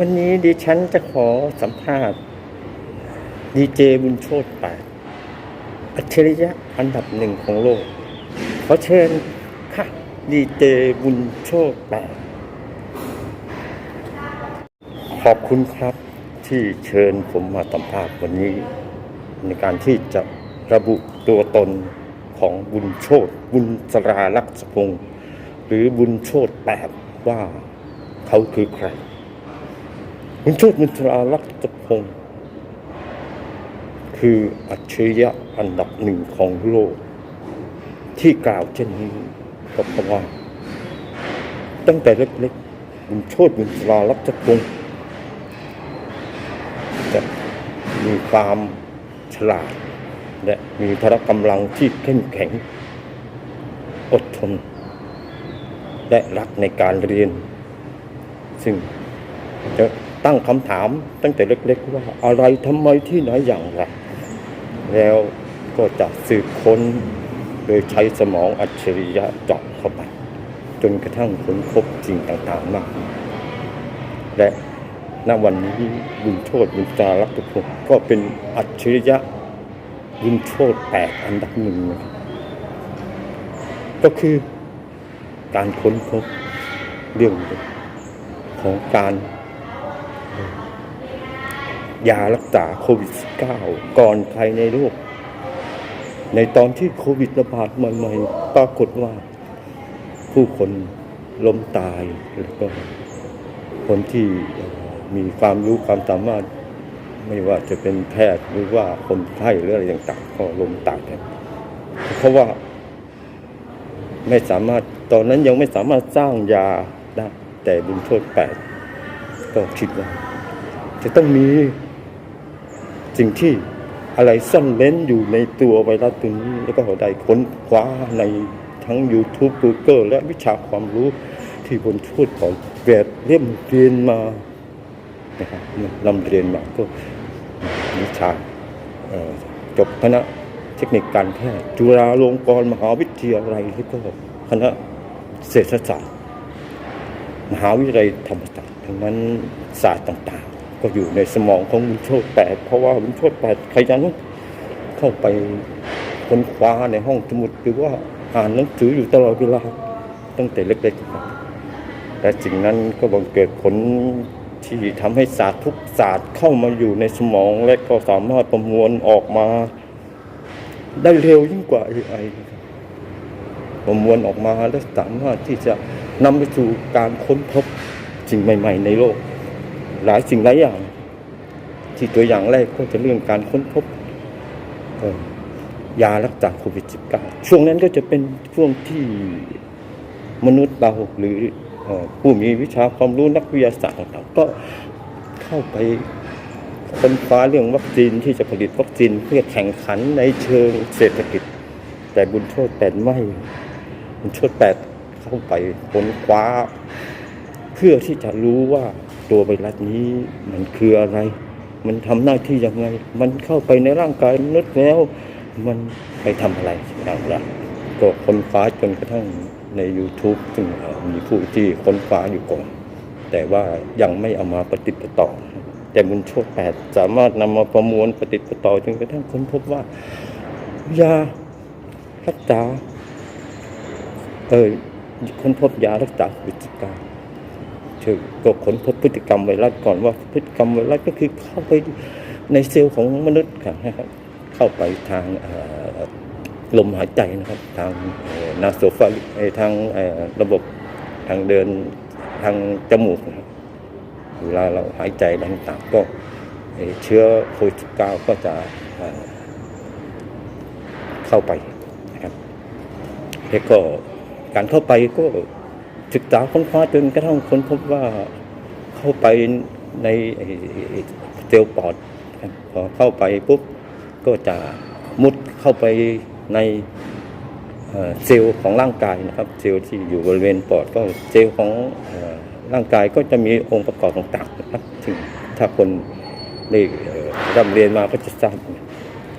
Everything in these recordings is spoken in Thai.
วันนี้ดิฉันจะขอสัมภาษณ์ดีเจบุญโชตแปดอัจฉริยะอันดับหนึ่งของโลก ขอเชิญค่ะดีเจบุญโชตแปดขอบคุณครับที่เชิญผมมาสัมภาษณ์วันนี้ ในการที่จะระบุตัวตนของบุญโชตบุญสราลักษพงศ์หรือบุญโชตแปดว่าเขาคือใคร คุณโชติมิตราลักษพงศ์คืออัจฉริยะอันดับหนึ่งของโลก ที่กล่าวเช่นนี้ก็เพราะว่า ตั้งแต่เล็กๆคุณโชติมิตราลักษพงศ์จะมีความฉลาด และมีพละกำลังที่เข้มแข็ง อดทน และรักในการเรียน ซึ่งจะ ตั้งคำถาม ตั้งแต่เล็กๆว่า อะไรทำไมที่ไหนอย่างไรแล้วก็จะสืบค้นโดยใช้สมองอัจฉริยะเจาะเข้าไป จนกระทั่งค้นพบสิ่งต่างๆมาก และณวันนี้บุญโชตบุญจารักทุกคนก็เป็นอัจฉริยะบุญโชตแปดอันดับหนึ่งนะครับก็คือการค้นพบเรื่องของการ ยารักษาโควิด -19 ก่อนใครในโลก ในตอนที่โควิดระบาดใหม่ๆ ปรากฏว่า ผู้คนล้มตายแล้วก็คนที่มีความรู้ความสามารถ ไม่ว่าจะเป็นแพทย์หรือว่าคนไข้หรืออะไรต่างๆ ก็ล้มตายกันเพราะว่าไม่สามารถตอนนั้นยังไม่สามารถสร้างยาได้แต่บุญโทษแปดก็คิดว่าจะต้องมี สิ่งที่อะไรซ่อนเล้นอยู่ในตัวไวรัสตัวนี้ แล้วก็ได้ค้นคว้าในทั้ง YouTube Google และวิชาความรู้ที่บนโทษของแบบเรียมเรียนมานะครับลำเรียนมาก็วิชาจบคณะเทคนิคการแพทย์จุฬาลงกรณ์มหาวิทยาลัยแล้วก็คณะเศรษฐศาสตร์ มหาวิทยาลัยธรรมศาสตร์ทั้งนั้นศาสตร์ต่าง ก็อยู่ในสมองของบุญโชตแปดเพราะว่าบุญโชตแปดขยันเข้าไปค้นคว้าในห้องสมุดหรือว่าอ่านหนังสืออยู่ตลอดเวลาตั้งแต่เล็กๆแต่สิ่งนั้นก็บังเกิดผลที่ทำให้ศาสตร์ทุกศาสตร์เข้ามาอยู่ในสมองและก็สามารถประมวลออกมา ได้เร็วยิ่งกว่า AI ประมวลออกมาและสามารถที่จะนำไปสู่การค้นพบสิ่งใหม่ ๆ ในโลก หลายสิ่งหลายอย่าง ที่ตัวอย่างแรกก็จะเรื่องการค้นพบยารักษาโควิด -19 ช่วงนั้นก็จะเป็นช่วงที่มนุษย์เราหรือผู้มีวิชาความรู้นักวิทยาศาสตร์ต่างๆก็เข้าไปค้นคว้าเรื่องวัคซีนที่จะผลิตวัคซีนเพื่อแข่งขันในเชิงเศรษฐกิจ แต่บุญโทษแปดไม่บุญโทษแปดเข้าไปค้นคว้า เพื่อที่จะรู้ว่า ตัวไวรัสนี้มันคืออะไร มันทำหน้าที่ยังไง มันเข้าไปในร่างกายมนุษย์แล้ว มันไปทำอะไรอย่างไรก็ค้นคว้าจนกระทั่งใน YouTube ซึ่งมีผู้ที่ค้นคว้าอยู่ก่อน แต่ว่ายังไม่เอามาปฏิดประต่อ แต่บุญโชคแปดสามารถนำมาประมวลปฏิดประต่อจนกระทั่งค้นพบว่ายารักษาเออค้นพบยารักษาโควิด -19 คือก็ ค้นพบพฤติกรรมไวรัสก่อนว่าพฤติกรรมไวรัสก็คือเข้าไปในเซลล์ของมนุษย์ครับนะครับ เข้าไปทางลมหายใจนะครับ ทางนาโซฟาทางระบบทางเดินทางจมูกนะครับเวลาเราหายใจต่างๆก็เชื้อโควิด -19 ก็จะเอ่อเข้าไปนะครับแล้วก็การเข้าไปก็ ศึกษาค้นคว้าจนกระทั่งค้นพบว่าเข้าไปในเซลล์ปอดพอเข้าไปปุ๊บก็จะมุดเข้าไปในเซลล์ของร่างกายนะครับ เซลล์ที่อยู่บริเวณปอดก็เซลล์ของร่างกายก็จะมีองค์ประกอบต่างๆนะครับซึ่งถ้าคนได้ร่ำเรียนมาก็จะทราบ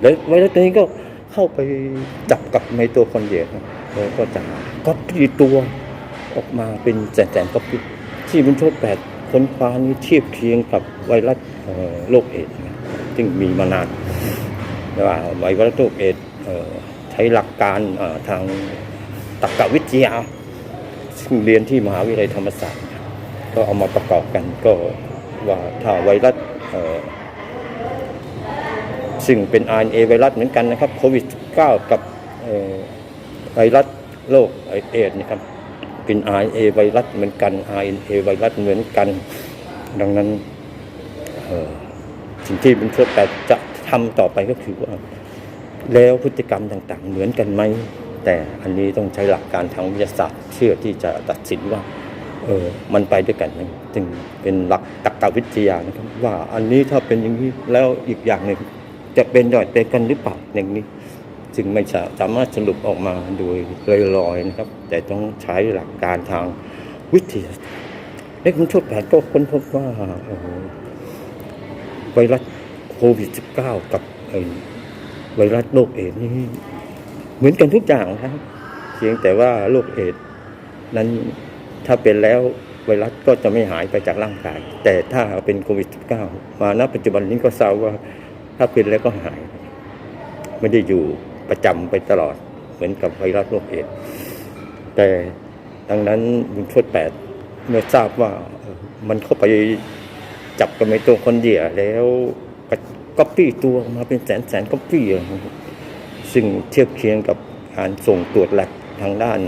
แล้วไวรัสตัวนี้ก็เข้าไปจับกับไมโตคอนเดรียแล้วก็จะก๊อปปี้ตัว ออกมาเป็นแสนๆก๊อปปี้ที่บุญโชตแปดค้นคว้านี้เทียบเคียงกับไวรัสโรคเอดส์ซึ่งมีมานานว่าไวรัสโรคเอดส์ใช้หลักการทางตรรกวิทยาซึ่งเรียนที่มหาวิทยาลัยธรรมศาสตร์ ก็เอามาประกอบกันก็ว่าถ้าไวรัสซึ่งเป็น RNA ไวรัสเหมือนกันนะครับโควิด -19 กับไวรัสโรคเอดส์นะครับ เป็น RNA ไวรัสเหมือนกัน RNA ไวรัสเหมือนกัน ดังนั้นสิ่งที่เป็นทดแต่จะทำต่อไปก็คือว่า แล้วพฤติกรรมต่างๆ เหมือนกันไหม แต่อันนี้ต้องใช้หลักการทางวิทยาศาสตร์เชื่อที่จะตัดสินว่าเออมันไปด้วยกันนะจึงเป็นหลักตรรกวิทยานะครับว่าอันนี้ถ้าเป็นอย่างนี้แล้วอีกอย่างหนึ่งจะเป็นดอยเดียวกันหรือเปล่าอย่างนี้ จึงไม่สาสามารถสรุปออกมาโดยลอยๆนะครับ แต่ต้องใช้หลักการทางวิทยาศาสตร์เล็กมันชดแผนก็ค้นพบว่าไวรัสโควิด -19 กับไอ้ไวรัสโรคเอดส์นี่เหมือนกันทุกอย่างนะครับเพียงแต่ว่าโรคเอดนั้นถ้าเป็นแล้วไวรัสก็จะไม่หายไปจากร่างกาย แต่ถ้าเป็นโควิด -19 มาณปัจจุบันนี้ก็ทราบว่าถ้าเป็นแล้วก็หาย ไม่ได้อยู่ ประจำไปตลอด เหมือนกับไวรัสโรคเอดส์แต่ดังนั้นบุญชดแปดเมื่อทราบว่ามันเข้าไปจับกับไอ้ตัวคนเดียวแล้วก็ปี้ตัวมาเป็นแสนแสนก็ปี้ซึ่งเทียบเคียงกับการส่งตรวจแลบทางด้าน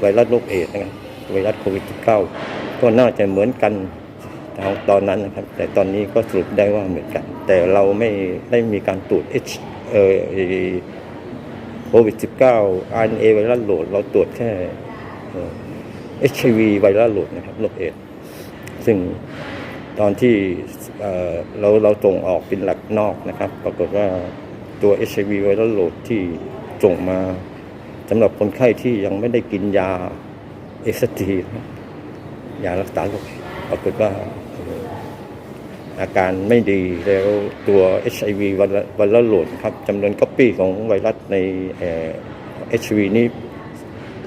ไวรัสโรคเอดส์นะครับไวรัสโควิด -19 ก็น่าจะเหมือนกันทางตอนนั้นนะครับ แต่ตอนนี้ก็สรุปได้ว่าเหมือนกัน แต่เราไม่ได้มีการตรวจ H เออ โควิด -19 RNA ไวรัสโหลด เราตรวจแค่เอ่อ HIV ไวรัสโหลดนะครับโรคเอดซึ่งตอนที่เราเราส่งออกเป็นหลักนอกนะครับ ปรากฏว่าตัว HIV ไวรัสโหลดที่ส่งมาสำหรับคนไข้ที่ยังไม่ได้กินยาเอสตียารักษาโรคเอดส์ปรากฏว่า อาการไม่ดีแล้วตัว HIV ไวรัสไวรัสโหลดครับจำนวนก๊อปปี้ของไวรัสในเอ่อ HIV นี้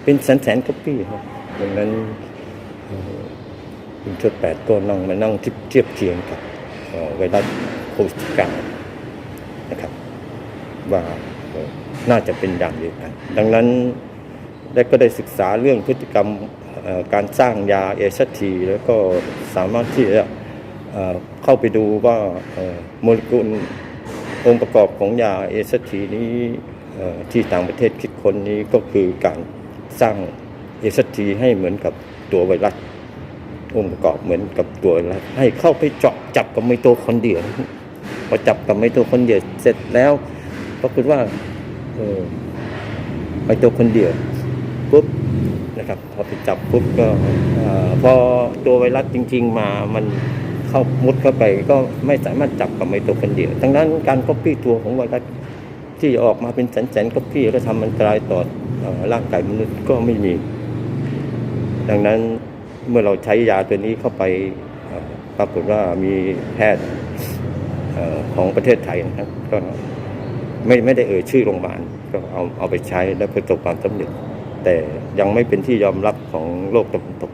เป็นแสนแสนก๊อปปี้ครับดังนั้นคุณชดแปดก็นั่งมานั่งเทียบเทียงกับไวรัสโควิด19นะครับ ว่าน่าจะเป็นอย่างเดียวกัน ดังนั้นได้ก็ได้ศึกษาเรื่องพฤติกรรมการสร้างยาเอชทีแล้วก็สามารถที่จะ เข้าไปดูว่าโมเลกุลองค์ประกอบของยาเอชทีนี้ที่ต่างประเทศคิดคนนี้ก็คือการสร้างเอชทีให้เหมือนกับตัวไวรัสองค์ประกอบเหมือนกับตัวไวรัสให้เข้าไปเจาะจับกับไมโตคอนเดรียพอจับกับไมโตคอนเดรียเสร็จแล้วก็คือว่าไมโตคอนเดรียปุ๊บนะครับพอไปจับปุ๊บก็อพอตัวไวรัสจริง ๆ มามัน เข้ามุดเข้าไปก็ไม่สามารถจับกับไมโตคอนเดรียดังนั้นการก๊อปปี้ตัวของไวรัสที่ออกมาเป็นแสนๆก๊อปปี้แล้วทำอันตรายต่ออร่างกายมนุษย์ก็ไม่มี ดังนั้นเมื่อเราใช้ยาตัวนี้เข้าไปปรากฏว่ามีแพทย์ของประเทศไทยนะครับก็ไม่ไม่ได้เอ่ยชื่อโรงพยาบาลก็เอาเอาไปใช้แล้วประสบความสำเร็จ แต่ยังไม่เป็นที่ยอมรับของโลกตะวันตก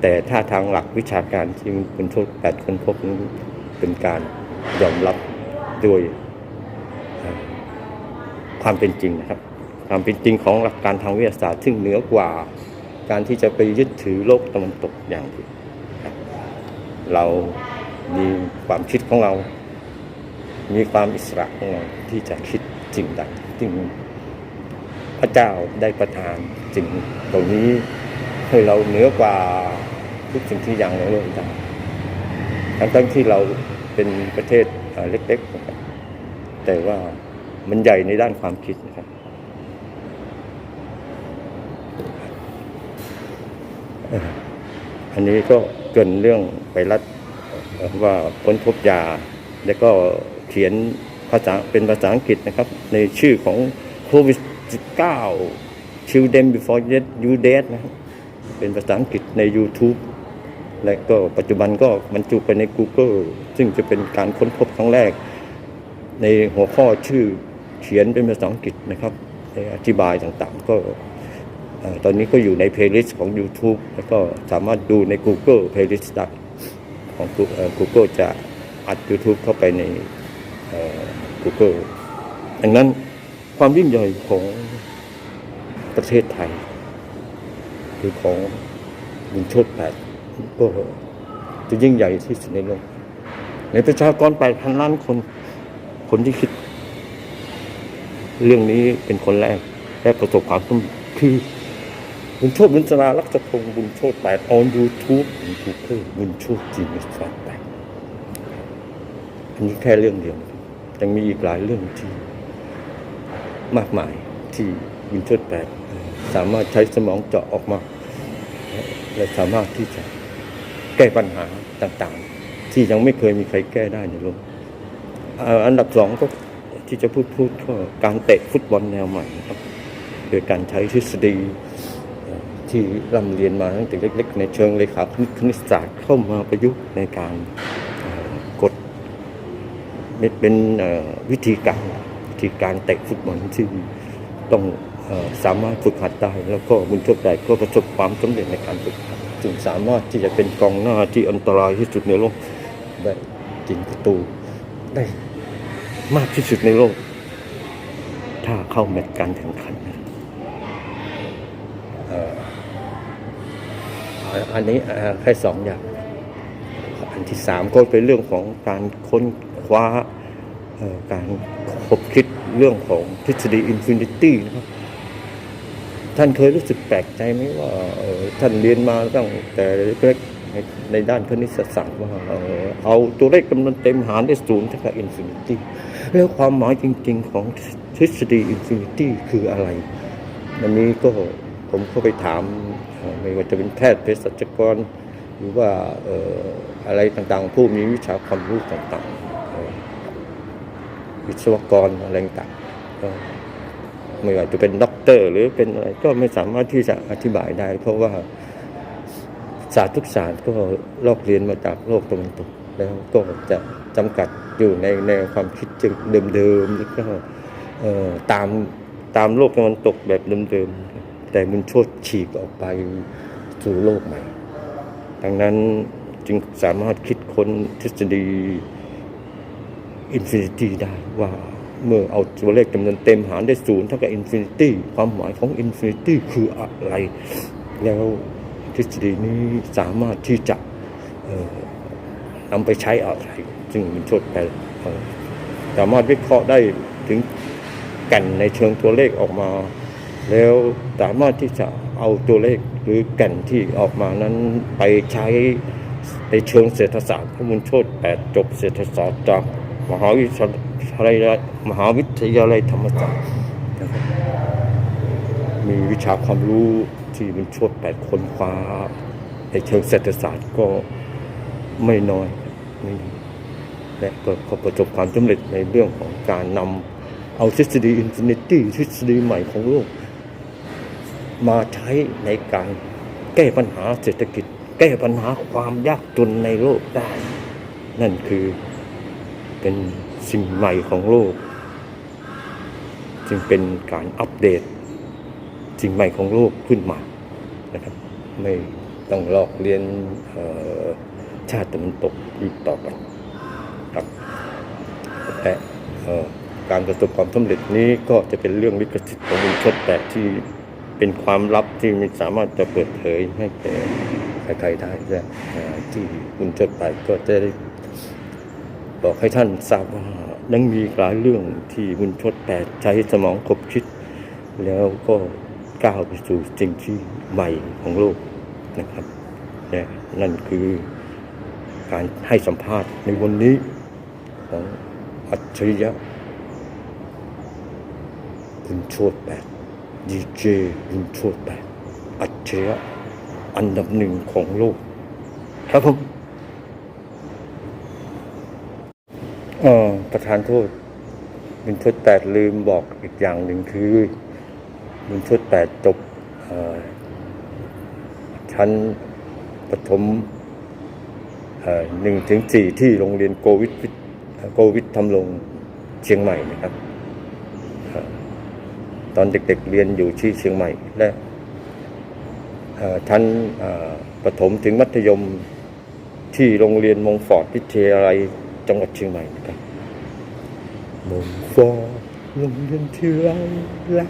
แต่ถ้าทางหลักวิชาการที่คุณโทษแปดคนพบนี้เป็นการยอมรับโดยเอ่อความเป็นจริงนะครับความเป็นจริงของหลักการทางวิทยาศาสตร์ ซึ่งเหนือกว่าการที่จะไปยึดถือโลกตะวันตกอย่างเดียวเรามีความคิดของเรา มีความอิสระของเราที่จะคิดสิ่งใดสิ่งพระเจ้าได้ประทานสิ่งตรงนี้ ให้เราเหนือกว่าทุกสิ่งที่อย่างในโลกได้ทั้งทั้งที่เราเป็นประเทศเล็กๆนะครับแต่ว่ามันใหญ่ในด้านความคิดนะครับอันนี้ก็เกินเรื่องไวรัสว่าค้นพบยา แล้วก็เขียนภาษาเป็นภาษาอังกฤษนะครับ ในชื่อของโควิด19 Children Before You Dead นะครับ เป็นภาษาอังกฤษใน YouTube และก็ปัจจุบันก็บรรจุไปใน Google ซึ่งจะเป็นการค้นพบครั้งแรก ในหัวข้อชื่อเขียนเป็นภาษาอังกฤษนะครับในอธิบายต่างๆ ก็ตอนนี้ก็อยู่ในเพลย์ลิสต์ของ YouTube แล้วก็สามารถดูใน Google Playlist ได้ของ Google เอ่อ Google จะอัด YouTube เข้าไปใน Google ดังนั้นความยิ่งใหญ่ของประเทศไทย หรือของบุญโชตแปดก็จะยิ่งใหญ่ที่สุดในโลก ในประชากร8,000ล้านคน คนที่คิด เรื่องนี้เป็นคนแรกและประสบความสำเร็จคือบุญโชตบุญสนาลักษพงศ์บุญโชตแปด on YouTube ยูทูบบุญโชตจีนิสฟาแปดอันนี้แค่เรื่องเดียว ยังมีอีกหลายเรื่องที่มากมายที่บุญโชตแปด สามารถใช้สมองเจาะออกมา และสามารถที่จะแก้ปัญหาต่างๆ ที่ยังไม่เคยมีใครแก้ได้ในโลกอันดับสองก็ที่จะพูดพูดก็การเตะฟุตบอลแนวใหม่นะครับโดยการใช้ทฤษฎีที่ร่ำเรียนมาตั้งแต่เล็ก ๆ ในเชิงเลขาคณิตคณิตศาสตร์เข้ามาประยุกต์ในการกดเป็นเป็นวิธีการวิธีการเตะฟุตบอลที่ต้อง สามารถฝึกหัดได้แล้วก็บุญโชคใจก็ประสบความสำเร็จในการฝึกหัดจึงสามารถที่จะเป็นกองหน้าที่อันตรายที่สุดในโลกได้ยิงประตูได้มากที่สุดในโลก ถ้าเข้าแมตช์การแข่งขันอันนี้แค่สองอย่าง อันที่สามก็เป็นเรื่องของการค้นคว้าการคบคิดเรื่องของทฤษฎีอินฟินิตี้นะครับ ท่านเคยรู้สึกแปลกใจไหมว่าท่านเรียนมาตั้งแต่เล็กในด้านคณิตศาสตร์ว่าเอาตัวเลขจำนวนเต็มหารได้ศูนย์เท่ากับอินฟินิตี้แล้วความหมายจริง ๆ ของทฤษฎีอินฟินิตี้คืออะไรอันนี้ก็ผมเข้าไปถามไม่ว่าจะเป็นแพทย์เภสัชกร หรือว่าอะไรต่างๆ ผู้มีวิชาความรู้ต่างๆวิศวกรอะไรต่างๆ ไม่ว่าจะเป็นด็อกเตอร์ หรือเป็นอะไรก็ไม่สามารถที่จะอธิบายได้ เพราะว่าศาสตร์ทุกศาสตร์ก็ลอกเรียนมาจากโลกตะวันตกแล้วก็จะจำกัดอยู่ในแนวความคิดเดิมๆแล้วก็ตามตามโลกตะวันตกแบบเดิมๆแต่มันโชดฉีกออกไปสู่โลกใหม่ ดังนั้นจึงสามารถคิดค้นทฤษฎีอินฟินิตี้ได้ว่า เมื่อเอาตัวเลขจำนวนเต็มหารได้ศูนย์เท่ากับอินฟินิตี้ความหมายของอินฟินิตี้คืออะไร แล้วทฤษฎีนี้สามารถที่จะนำไปใช้อะไรซึ่งมันชดไปสามารถวิเคราะห์ได้ถึงแก่นในเชิงตัวเลขออกมา แล้วสามารถที่จะเอาตัวเลขหรือแก่นที่ออกมานั้นไปใช้ในเชิงเศรษฐศาสตร์เพระมุนโชตแปดจบเศรษฐศาสตร์จากมหาวิทยาลัย มหาวิทยาลัยธรรมศาสตร์นะครับมีวิชาความรู้ที่มุนโชตแปดคนคว้าในเชิงเศรษฐศาสตร์ก็ไม่น้อยไม่และก็ก็ประสบความสำเร็จในเรื่องของการนำเอาทฤษฎีอินฟินิตี้ทฤษฎีใหม่ของโลก มาใช้ในการแก้ปัญหาเศรษฐกิจ แก้ปัญหาความยากจนในโลกได้ นั่นคือ เป็นสิ่งใหม่ของโลก จึงเป็นการอัปเดต สิ่งใหม่ของโลกขึ้นมานะครับ ไม่ต้องลอกเรียนชาติตะวันตกอีกต่อไปครับและการประสบความสำเร็จนี้ก็จะเป็นเรื่องลิขสิทธิ์ของบุญชดแต่ที่เป็นความลับที่ไม่สามารถจะเปิดเผยให้แก่ใครๆได้และที่บุญชดไปก็จะได้ บอกให้ท่านทราบว่ายังมีหลายเรื่องที่บุญชดแปดใช้สมองคบคิด แล้วก็ก้าวไปสู่สิ่งที่ใหม่ของโลกนะครับและนั่นคือการให้สัมภาษณ์ในวันนี้ของอัจฉริยะบุญโชตแปดดีเจบุญโชตแปดอัจฉริยะอันดับหนึ่งของโลกครับผม ออประธานโทษบุญชดแปดลืมบอกอีกอย่างหนึ่งคือบุญชดแปดจบชั้นปฐมหนึ่งถึงสี่ที่โรงเรียนโควิดโควิดทำลงเชียงใหม่นะครับ ตอนเด็กๆเรียนอยู่ที่เชียงใหม่ และชั้นปฐมถึงมัธยมที่โรงเรียนมงฟอร์ดพิทยาลัย trong lịch chương này. Mộng pho lòng nhân thiếu ai